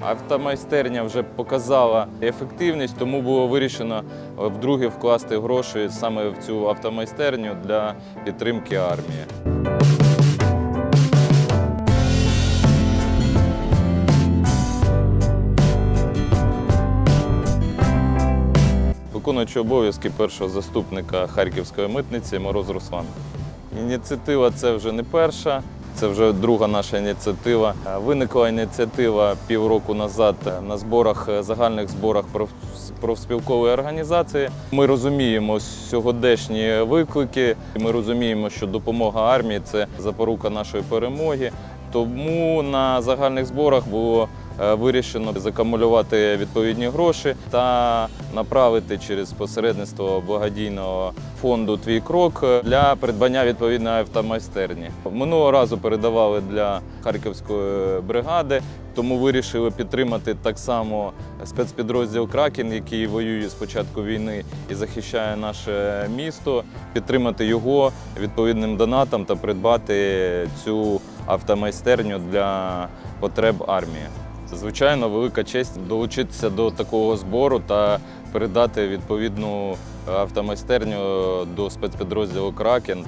Автомайстерня вже показала ефективність, тому було вирішено е, вдруге вкласти гроші саме в цю автомайстерню для підтримки армії. Виконуючий обов'язки першого заступника Харківської митниці Мороз Руслан. Ініціатива це вже не перша, це вже друга наша ініціатива. Е, Виникла ініціатива півроку назад на зборах, е, загальних зборах проф- профспілкової організації. Ми розуміємо сьогоднішні виклики. Ми розуміємо, що допомога армії це запорука нашої перемоги. Тому на загальних зборах було е, вирішено закамулювати відповідні гроші та направити через посередництво благодійного фонду Твій крок для придбання відповідної автомайстерні. Минулого разу передавали для харківської бригади, тому вирішили підтримати так само спецпідрозділ Кракен, який воює з початку війни і захищає наше місто, підтримати його відповідним донатом та придбати цю автомайстерню для потреб армії. Звичайно, велика честь долучитися до такого збору та передати відповідну автомайстерню до спецпідрозділу Кракен.